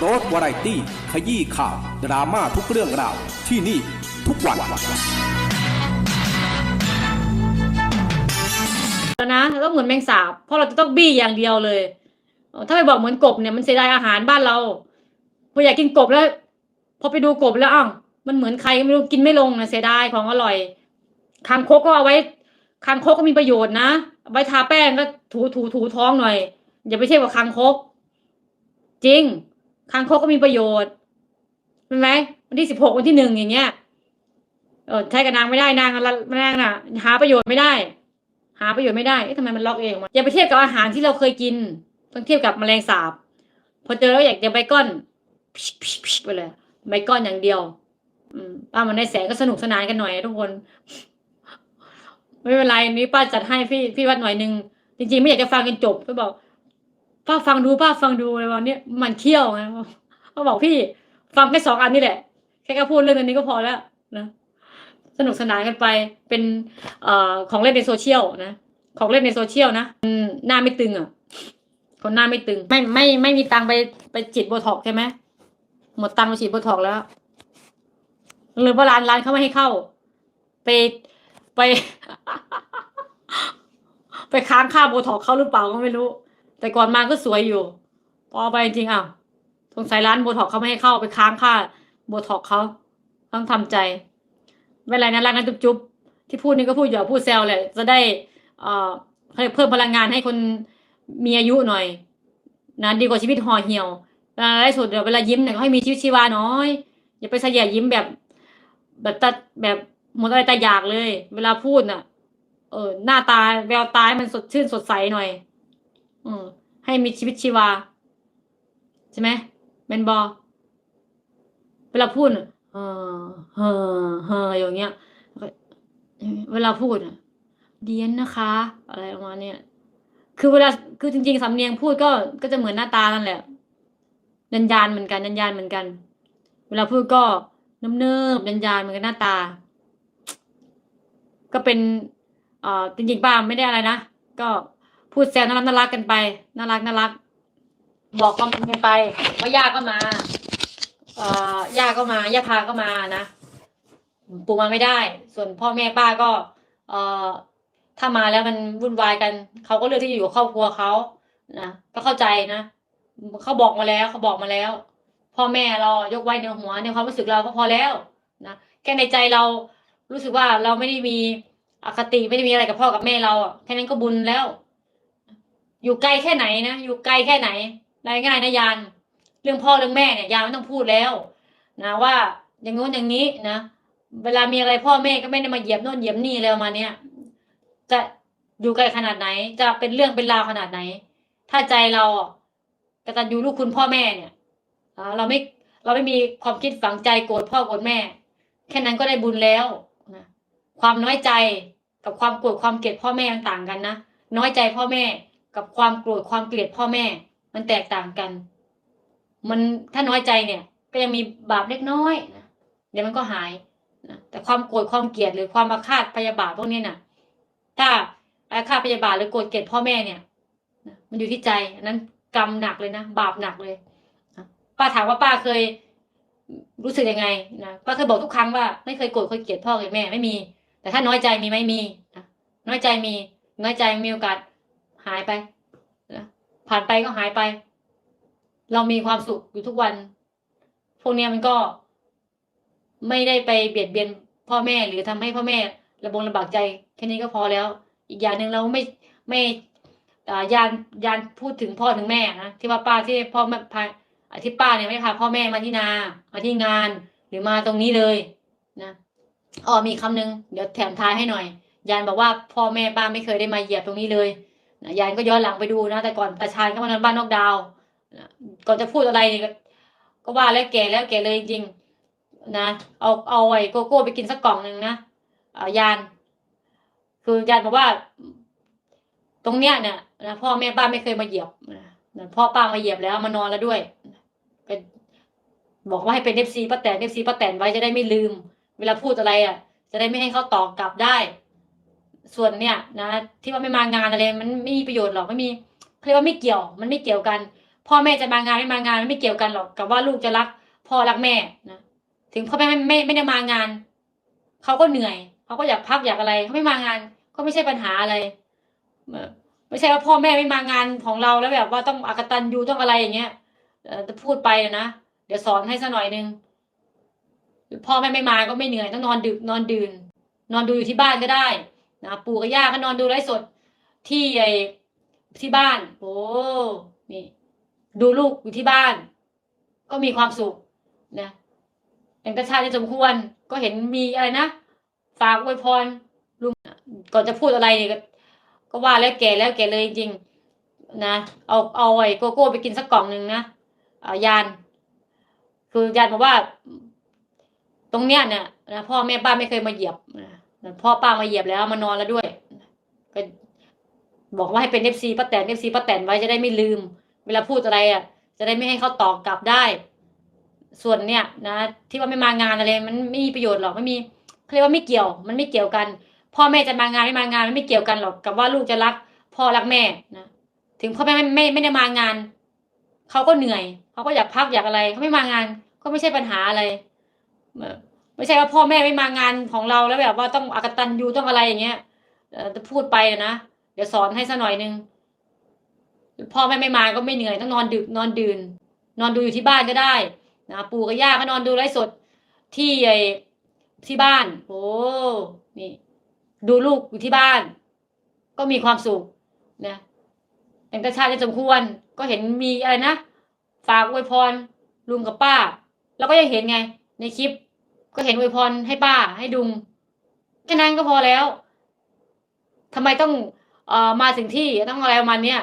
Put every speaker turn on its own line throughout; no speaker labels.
โรสวาไรตี้ ขยี้ข่าว ดราม่าทุกเรื่องราว ที่นี่ทุกวัน
แล้วนะเราต้องเหมือนแมงสาบ เพราะเราจะต้องบี้อย่างเดียวเลย ถ้าไปบอกเหมือนกบเนี่ยมันเสียดายอาหารบ้านเราพออยากกินกบแล้ว พอไปดูกบแล้วอ้าวมันเหมือนใครก็ไม่รู้กินไม่ลงนะเสียดายของอร่อยคางคกก็เอาไว้คางคกก็มีประโยชน์นะไว้ทาแป้งก็ถูถูถูท้องหน่อย อย่าไปเทียบกับคางคก จริง คางคกก็มีประโยชน์เห็นไหมวันที่สิบหกวันที่หนึ่งอย่างเงี้ยเออใช้กับนางไม่ได้นางละนางน่ะ หาประโยชน์ไม่ได้ หาประโยชน์ไม่ได้เอ๊ะทำไมมันล็อกเองวะอย่าไปเทียบกับอาหารที่เราเคยกิน ต้องเทียบกับแมลงสาบ พอเจอแล้วอยากจะไบก้อนไปเลยไบก้อนอย่างเดียวอืป้ามันได้แสงก็สนุกสนานกันหน่อยทุกคน ไม่เป็นไรนี้ป้าจัดให้พี่พี่วัดหน่อยหนึงจริงๆไม่อยากจะฟังกันจบก็บอก ป้าฟังดูป้าฟังดูอะไรวันนี้มันเคี่ยวไงเขาบอกพี่ฟังแค่สองอันนี่แหละ แค่ก็พูดเรื่องอันนี้ก็พอแล้วนะสนุกสนานกันไปเป็นเอ่อของเล่นในโซเชียลนะของเล่นในโซเชียลนะหน้าไม่ตึงอะ คนหน้าไม่ตึง ไม่ไม่ไม่มีตังไปไปฉีดโบท็อกใช่ไหมหมดตังไปฉีดโบท็อกแล้วหรือว่าร้านร้านเขาไม่ให้เข้า ไปไป ไปค้างค่าโบท็อกเขาหรือเปล่าก็ไม่รู้ แต่ก่อนมาก็สวยอยู่ พอไปจริงอ้าวสงสัยร้านโบท็อกเขาไม่ให้เข้าไปค้างค่าโบท็อกเขาต้องทำใจไม่เป็นไรนะรักกันจุ๊บๆที่พูดนี่ก็พูดหยอกพูดแซวแหละจะได้เอ่อเขาเพิ่มพลังงานให้คนมีอายุหน่อยนะดีกว่าชีวิตห่อเหี่ยวเวลาไร้สุดเดี๋ยวเวลายิ้มเนี่ยก็ให้มีชีวิตชีวาน้อย อย่าไปเสยยิ้มแบบ แบบตัดแบบหมดอะไรตาอยากเลย เวลาพูดน่ะ เออหน้าตาแววตาให้มันสดชื่นสดใสหน่อย อืมให้มีชีวิตชีวา ใช่ไหมเมนบอเวลาพูดเออเฮอเฮออย่างเงี้ย เวลาพูดเดียนนะคะ อะไรประมาณเนี้ยคือเวลาคือจริงๆสำเนียงพูดก็ก็จะเหมือนหน้าตานั่นแหละยันยานเหมือนกันยันยานเหมือนกัน เวลาพูดก็น้ำเนิบยันยานเหมือนกันหน้าตา ก็เป็นเอ่อจริงๆป้าไม่ได้อะไรนะก็ พูดแซวน่ารักน่ารักกันไปน่ารักน่ารัก บอกความเป็นกันไปว่าย่าก็มา เอ่อย่าก็มาย่าพาก็มานะปู่มาไม่ได้ ส่วนพ่อแม่ป้าก็ เอ่อถ้ามาแล้วมันวุ่นวายกันเขาก็เลือกที่อยู่กับครอบครัวเขานะก็เข้าใจนะเขาบอกมาแล้วเขาบอกมาแล้ว พ่อแม่เรายกไว้ในหัวในความรู้สึกเราก็พอแล้วนะแค่ในใจเรารู้สึกว่าเราไม่ได้มีอคติไม่ได้มีอะไรกับพ่อกับแม่เราแค่นั้นก็บุญแล้ว อยู่ไกลแค่ไหนนะอยู่ไกลแค่ไหนได้ง่ายนะยาน เรื่องพ่อเรื่องแม่เนี่ยยานไม่ต้องพูดแล้ว นะว่าอย่างงู้นอย่างนี้นะเวลามีอะไรพ่อแม่ก็ไม่ได้มาเหยียบโน่นเหยียบนี่แล้วมาเนี้ยจะอยู่ไกลขนาดไหน จะเป็นเรื่องเป็นราวขนาดไหน ถ้าใจเราอะกตัญญูลูกคุณพ่อแม่เนี่ยเราไม่เราไม่มีความคิดฝังใจโกรธพ่อโกรธแม่ แค่นั้นก็ได้บุญแล้วนะความน้อยใจกับความโกรธความเกลียดพ่อแม่ต่างกันนะน้อยใจพ่อแม่ กับความโกรธความเกลียดพ่อแม่ มันแตกต่างกัน มันถ้าน้อยใจเนี่ย ก็ยังมีบาปเล็กน้อยนะเดี๋ยวมันก็หายนะแต่ความโกรธความเกลียดหรือความอาฆาตพยาบาทพวกนี้น่ะ ถ้าอาฆาตพยาบาทหรือโกรธเกลียดพ่อแม่เนี่ยนะมันอยู่ที่ใจอันนั้นกรรมหนักเลยนะบาปหนักเลยนะป้าถามว่าป้าเคยรู้สึกยังไงนะป้าเคยบอกทุกครั้งว่าไม่เคยโกรธเคยเกลียดพ่อเกลียดแม่ไม่มี แต่ถ้าน้อยใจมีไหมมีนะน้อยใจมีน้อยใจมีโอกาส หายไปนะผ่านไปก็หายไป เรามีความสุขอยู่ทุกวัน พวกเนี้ยมันก็ไม่ได้ไปเบียดเบียนพ่อแม่หรือทำให้พ่อแม่ระบงลำบากใจแค่นี้ก็พอแล้ว อีกอย่างหนึ่งเราไม่ไม่อ่ายานยานพูดถึงพ่อถึงแม่นะที่ว่าป้าที่พ่อแม่พาที่ป้าเนี่ยไม่พาพ่อแม่มาที่นามาที่งานหรือมาตรงนี้เลยนะอ๋อมีคำหนึ่งเดี๋ยวแถมท้ายให้หน่อย ยานบอกว่าพ่อแม่ป้าไม่เคยได้มาเหยียบตรงนี้เลย นะยานก็ย้อนหลังไปดูนะแต่ก่อนตาชาญก็มานอนบ้านนอกดาวนะก่อนจะพูดอะไรก็ว่าแล้วแก่แล้วแก่เลยจริงๆนะเอาเอาไอ้โกโก้ไปกินสักกล่องหนึ่งนะยาน คือยานบอกว่า ตรงเนี้ยเนี่ยนะพ่อแม่ป้าไม่เคยมาเหยียบนะนะพ่อป้ามาเหยียบแล้วมานอนแล้วด้วยเป็นบอกว่าให้เป็นเอฟซีป้าแตนเอฟซีป้าแตนไว้จะได้ไม่ลืม เวลาพูดอะไรอะ จะได้ไม่ให้เขาตอบกลับได้ ส่วนเนี่ยนะที่ว่าไม่มางานอะไรมันไม่มีประโยชน์หรอกไม่มีเขาเรียกว่าไม่เกี่ยว มันไม่เกี่ยวกัน พ่อแม่จะมางานไม่มางานมันไม่เกี่ยวกันหรอกกับว่าลูกจะรักพ่อรักแม่นะถึงพ่อแม่ไม่ไม่ไม่ได้มางานเขาก็เหนื่อยเขาก็อยากพักอยากอะไรเขาไม่มางาน ก็ไม่ใช่ปัญหาอะไรไม่ใช่ว่าพ่อแม่ไม่มางานของเราแล้วแบบว่าต้องอากตันยูต้องอะไรอย่างเงี้ยเออจะพูดไปนะเดี๋ยวสอนให้สักหน่อยนึงพ่อแม่ไม่มาก็ไม่เหนื่อยต้องนอนดึกนอนดื่น นอนดูอยู่ที่บ้านก็ได้ นะปู่กับย่าก็นอนดูไลฟ์สดที่ไอที่บ้าน โอ้นี่ ดูลูกอยู่ที่บ้าน ก็มีความสุขนะเป็นกระชาติที่สมควร ก็เห็นมีอะไรนะฝากอวยพรลุงก่อนจะพูดอะไรเนี่ยก็ว่าแล้วแก่แล้วแก่เลยจริงๆนะเอาเอาไอ้โกโก้ไปกินสักกล่องหนึ่งนะอายาน คือยานบอกว่า ตรงเนี้ยเนี่ยนะพ่อแม่ป้านไม่เคยมาเหยียบนะ พ่อป้ามาเหยียบแล้วมานอนแล้วด้วย ก็บอกว่าให้เป็นเอฟซีป้าแตนเอฟซีป้าแตนไว้จะได้ไม่ลืม เวลาพูดอะไรอะ จะได้ไม่ให้เขาตอบกลับได้ ส่วนเนี่ยนะที่ว่าไม่มางานอะไร มันไม่มีประโยชน์หรอกไม่มีเขาเรียกว่าไม่เกี่ยว มันไม่เกี่ยวกัน พ่อแม่จะมางานไม่มางานมันไม่เกี่ยวกันหรอกกับว่าลูกจะรัก พ่อรักแม่นะถึงพ่อแม่ไม่ไม่ไม่ได้มางานเขาก็เหนื่อยเขาก็อยากพักอยากอะไรเขาไม่มางาน ก็ไม่ใช่ปัญหาอะไร ไม่ใช่ว่าพ่อแม่ไม่มางานของเราแล้วแบบว่าต้องอากตันยูต้องอะไรอย่างเงี้ยจะพูดไปนะเดี๋ยวสอนให้สักหน่อยนึงพ่อแม่ไม่มาก็ไม่เหนื่อยต้องนอนดึกนอนดื่น นอนดูอยู่ที่บ้านก็ได้นะปู่กับย่าก็นอนดูไลฟ์สดที่ไอที่บ้าน โอ้นี่ ดูลูกอยู่ที่บ้าน ก็มีความสุขนะเป็นกระชาติสมควร ก็เห็นมีอะไรนะฝากอวยพรลุงกับป้า แล้วก็ยังเห็นไง ในคลิป ก็เห็นอวยพรให้ป้าให้ดุงแค่นั้นก็พอแล้วทำไมต้องเอ่อมาถึงที่ต้องอะไรประมาณเนี้ย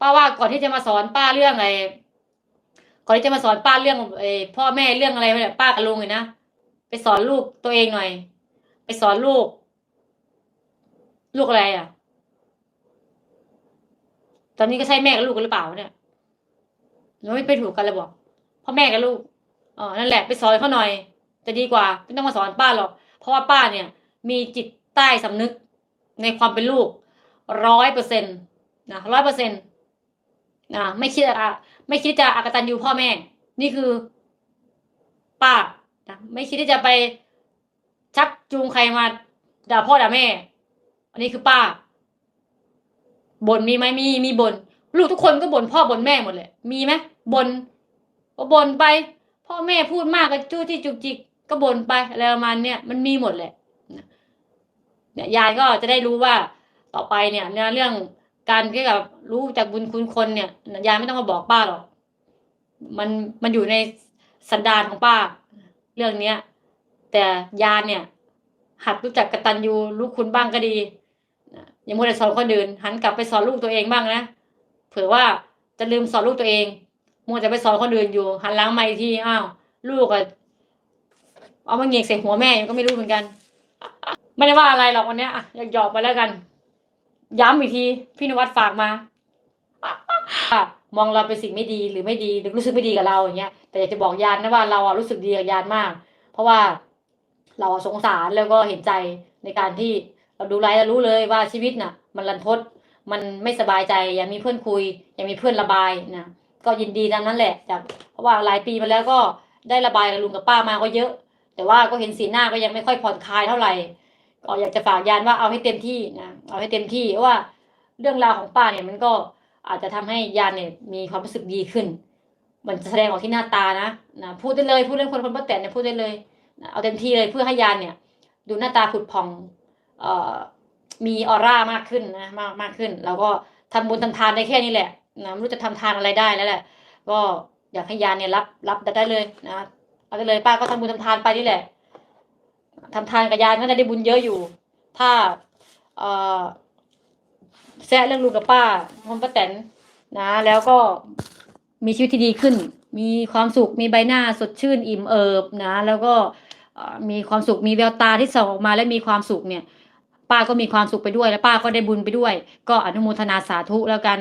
ป้าว่าก่อนที่จะมาสอนป้าเรื่องอะไรก่อนที่จะมาสอนป้าเรื่องเออพ่อแม่เรื่องอะไรเนี่ยป้ากับลุงเลยนะไปสอนลูกตัวเองหน่อย ไปสอนลูก ลูกอะไรอะ ตอนนี้ก็ใช่แม่กับลูกกันหรือเปล่าเนี่ยเราไม่ไปถูกกันเลยบอกพ่อแม่กับลูกอ๋อนั่นแหละไปสอนเขาหน่อย จะดีกว่าไม่ต้องมาสอนป้าหรอก เพราะว่าป้าเนี่ย มีจิตใต้สำนึกในความเป็นลูกร้อยเปอร์เซ็นต์นะร้อยเปอร์เซ็นต์นะไม่คิดอะไม่คิดจะอากตันยูพ่อแม่ นี่คือ ป้านะไม่คิดที่จะไปชักจูงใครมาด่าพ่อด่าแม่ อันนี้คือป้าบ่นมีไหมมีมีบ่นลูกทุกคนก็บ่นพ่อบ่นแม่หมดเลยมีไหมบ่นก็บ่นไป พ่อแม่พูดมากก็จู้ที่จุกจิก ก็บ่นไปอะไรประมาณเนี้ยมันมีหมดแหละเนี่ยยายก็จะได้รู้ว่าต่อไปเนี่ยเนื้อเรื่องการเกี่ยวกับรู้จากบุญคุณคนเนี่ยยายไม่ต้องมาบอกป้าหรอกมันมันอยู่ในสันดานของป้า เรื่องเนี้ย แต่ยายเนี่ย หัดรู้จักกตัญญูรู้คุณบ้างก็ดีอย่ามัวแต่สอนคนอื่นหันกลับไปสอนลูกตัวเองบ้างนะเผื่อว่าจะลืมสอนลูกตัวเองมัวแต่ไปสอนคนอื่นอยู่ หันหลังมาอีกทีอ้าวลูกอะ เอามาเงียกใส่หัวแม่ก็ไม่รู้เหมือนกัน ไม่ได้ว่าอะไรหรอกวันนี้ยอะอยากหยอกไปแล้วกัน ย้ำอีกที พี่นวัดฝากมาอมองเราเป็นสิ่งไม่ดีหรือไม่ดีหรือรู้สึกไม่ดีกับเราอย่างเงี้ย แต่อยากจะบอกยานนะว่าเราอะรู้สึกดีกับยานมาก เพราะว่าเราสงสารแล้วก็เห็นใจในการที่เราดูไลฟ์แล้วรู้เลยว่าชีวิตน่ะ มันรันทดมันไม่สบายใจอยากมีเพื่อนคุยอยากมีเพื่อนระบายนะก็ยินดีดังนั้นแหละจากเพราะว่าหลายปีมาแล้วก็ได้ระบายกับลุงกับป้ามาก็เยอะ แต่ว่าก็เห็นสีหน้าก็ยังไม่ค่อยผ่อนคลายเท่าไหร่ก็อยากจะฝากยานว่าเอาให้เต็มที่นะเอาให้เต็มที่เพราะว่าเรื่องราวของป้าเนี่ยมันก็อาจจะทำให้ยานเนี่ยมีความรู้สึกดีขึ้น มันจะแสดงออกที่หน้าตานะนะพูดได้เลยพูดเรื่องคนคนป้าแตนเนี่ยพูดได้เลยนะเอาเต็มที่เลยเพื่อให้ยานเนี่ย ดูหน้าตาผุดผ่องเอ่อมีออร่ามากขึ้นนะมากมากขึ้น แล้วก็ทำบุญทำทานได้แค่นี้แหละนะไม่รู้จะทำทานอะไรได้แล้วแหละ ก็อยากให้ยานเนี่ยรับรับได้เลยนะ เอาได้เลยป้าก็ทำบุญทำทานไปนี่แหละทำทานกับยายก็จะได้บุญเยอะอยู่ ถ้าเออแซะเรื่องลุงกับป้าคนป้าแตนนะ แล้วก็มีชีวิตที่ดีขึ้น มีความสุขมีใบหน้าสดชื่นอิ่มเอิบนะ แล้วก็มีความสุขมีแววตาที่ส่องออกมาและมีความสุขเนี่ย ป้าก็มีความสุขไปด้วย และป้าก็ได้บุญไปด้วย ก็อนุโมทนาสาธุแล้วกัน